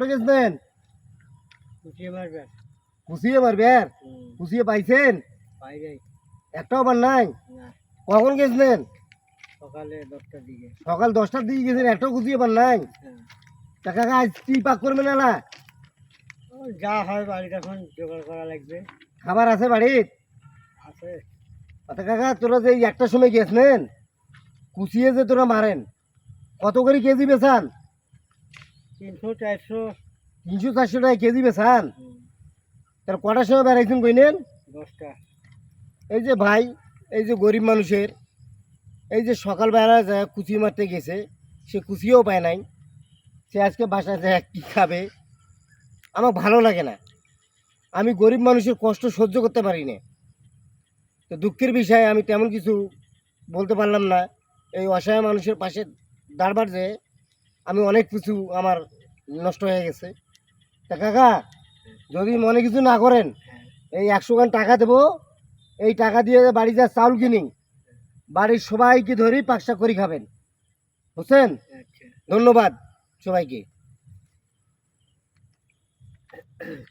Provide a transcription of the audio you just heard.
কোটে গেছেন? কুচিয়ে মারবেন কুচিয়ে পাইছেন? পাই যাই একটাও বার নাই? কখন গেছিলেন? সকালে দশটার দিকে। সকাল দশটার দিকে গেছেন একটাও কুচিয়ে পার নাই? হ্যাঁ। তা আজ কি পাক করবেন না যা হয় বাড়িতে এখন জোগাড় করা লাগবে। খাবার আছে বাড়ির? আছে। আচ্ছা কাকা তোরা যে একটার সময় গেছিলেন কুচিয়ে যে তোরা মারেন কত করে কেজি বেচান? তিনশো চারশো। তিনশো চারশো টাকা কেজি হুম, তার কটার সময় বেড়াইছেন কইনেন দশটা। এই যে ভাই এই যে গরিব মানুষের এই যে সকালবেলা যায় কুচি মারতে গেছে সে কুচিও পায় নাই। সে আজকে বাসায় যায় কী খাবে? আমার ভালো লাগে না। আমি গরিব মানুষের কষ্ট সহ্য করতে পারি না। তো দুঃখের বিষয়ে আমি তেমন কিছু বলতে পারলাম না। এই অসহায় মানুষের পাশে দাঁড়বার যে আমি অনেক কিছু আমার নষ্ট হয়ে গেছে। তা কাকা, যদি মনে কিছু না করেন, এই একশো গান টাকা দেবো, এই টাকা দিয়ে বাড়ি যা চাউল কিনি, বাড়ির সবাইকে ধরেই পাকশা করি খাবেন। বুঝছেন? ধন্যবাদ সবাইকে।